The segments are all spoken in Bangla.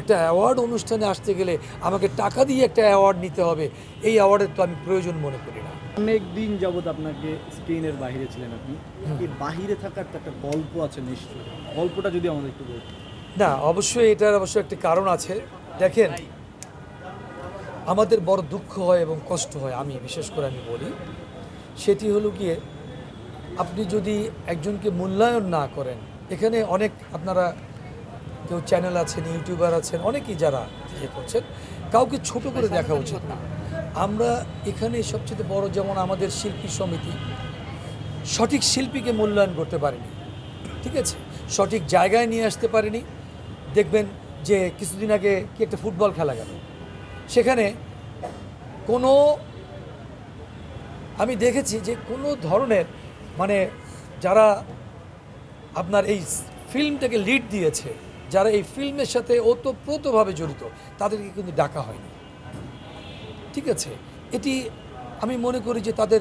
একটা অ্যাওয়ার্ড অনুষ্ঠানে আসতে গেলে আমাকে টাকা দিয়ে একটা অ্যাওয়ার্ড নিতে হবে। এই অ্যাওয়ার্ডের তো আমি প্রয়োজন মনে করি না। অনেক দিন যাবৎ আপনাকে স্ক্রিনের বাইরে ছিলেন আপনি। এই বাহিরে থাকার তো একটা গল্প আছে নিশ্চয়ই। গল্পটা যদি আমাদের একটু বলতেন। না অবশ্যই এটার অবশ্য একটি কারণ আছে। দেখেন আমাদের বড় দুঃখ হয় এবং কষ্ট হয় আমি বিশেষ করে আমি বলি। সেটি হলো গিয়ে আপনি যদি একজনকে মূল্যায়ন না করেন এখানে অনেক আপনারা কেউ চ্যানেল আছেন ইউটিউবার আছেন অনেকেই যারা ইয়ে করছেন কাউকে ছোট করে দেখা উচিত না। আমরা এখানে সবচেয়ে বড় যেমন আমাদের শিল্পী সমিতি সঠিক শিল্পীকে মূল্যায়ন করতে পারেনি ঠিক আছে? সঠিক জায়গায় নিয়ে আসতে পারেনি। দেখবেন যে কিছুদিন আগে কি একটা ফুটবল খেলা গেল। সেখানে কোনো আমি দেখেছি যে কোনো ধরনের মানে যারা আপনার এই ফিল্মটাকে লিড দিয়েছে যারা এই ফিল্মের সাথে ওতপ্রোতভাবে জড়িত, তাদেরকে কিন্তু ডাকা হয়নি। ঠিক আছে? এটি আমি মনে করি যে তাদের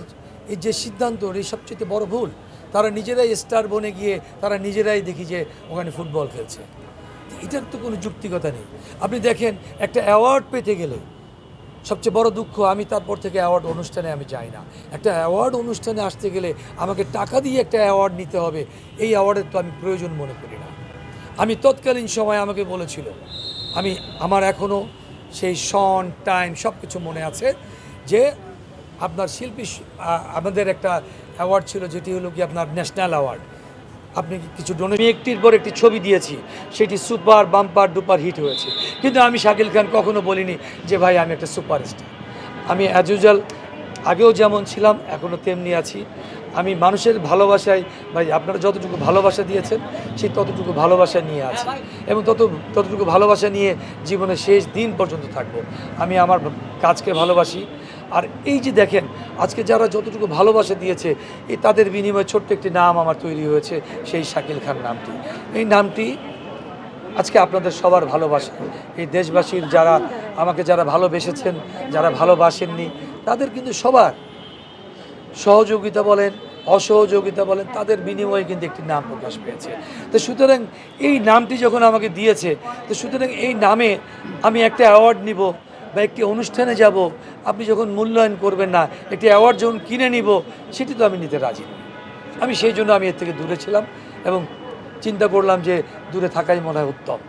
এই যে সিদ্ধান্ত এই সবচেয়ে বড় ভুল, তারা নিজেরাই স্টার বনে গিয়ে তারা নিজেরাই দেখি যে ওখানে ফুটবল খেলছে। এটার তো কোনো যুক্তিকতা নেই। আপনি দেখেন, একটা অ্যাওয়ার্ড পেতে গেলে সবচেয়ে বড় দুঃখ, আমি তারপর থেকে অ্যাওয়ার্ড অনুষ্ঠানে আমি যাই না। একটা অ্যাওয়ার্ড অনুষ্ঠানে আসতে গেলে আমাকে টাকা দিয়ে একটা অ্যাওয়ার্ড নিতে হবে, এই অ্যাওয়ার্ডের তো আমি প্রয়োজন মনে করি না। আমি তৎকালীন সময় আমাকে বলেছিল, আমি, আমার এখনও সেই সন, টাইম সব কিছু মনে আছে যে আপনার শিল্পী আমাদের একটা অ্যাওয়ার্ড ছিল যেটি হলো কি আপনার ন্যাশনাল অ্যাওয়ার্ড। আপনি কিছু ডোনে একটির পর একটি ছবি দিয়েছি, সেটি সুপার বাম্পার ডুপার হিট হয়েছে। কিন্তু আমি শাকিল খান কখনো বলিনি যে ভাই আমি একটা সুপারস্টার। আমি অ্যাজ ইউজুয়াল আগেও যেমন ছিলাম এখনও তেমনি আছি। আমি মানুষের ভালোবাসায়, ভাই, আপনারা যতটুকু ভালোবাসা দিয়েছেন, সেই ততটুকু ভালোবাসা নিয়ে আছে। এবং তত, ততটুকু ভালোবাসা নিয়ে জীবনের শেষ দিন পর্যন্ত থাকব। আমি আমার কাজকে ভালোবাসি। আর এই যে দেখেন, আজকে যারা যতটুকু ভালোবাসা দিয়েছে এই তাদের বিনিময়ে ছোট্ট একটি নাম আমার তৈরি হয়েছে, সেই শাকিল খান নামটি। এই নামটি আজকে আপনাদের সবার ভালোবাসা। এই দেশবাসীর যারা আমাকে যারা ভালোবেসেছেন, যারা ভালোবাসেননি, তাদের কিন্তু সবার সহযোগিতা বলেন অসহযোগিতা বলেন, তাদের বিনিময়ে কিন্তু একটি নাম প্রকাশ পেয়েছে। তো সুতরাং এই নামটি যখন আমাকে দিয়েছে, তো সুতরাং এই নামে আমি একটা অ্যাওয়ার্ড নিব বা একটি অনুষ্ঠানে যাব, আপনি যখন মূল্যায়ন করবেন না, একটি অ্যাওয়ার্ড যখন কিনে নিব, সেটি তো আমি নিতে রাজি আমি সেই জন্য আমি এর থেকে দূরে ছিলাম এবং চিন্তা করলাম যে দূরে থাকাই মনে হয় উত্তম।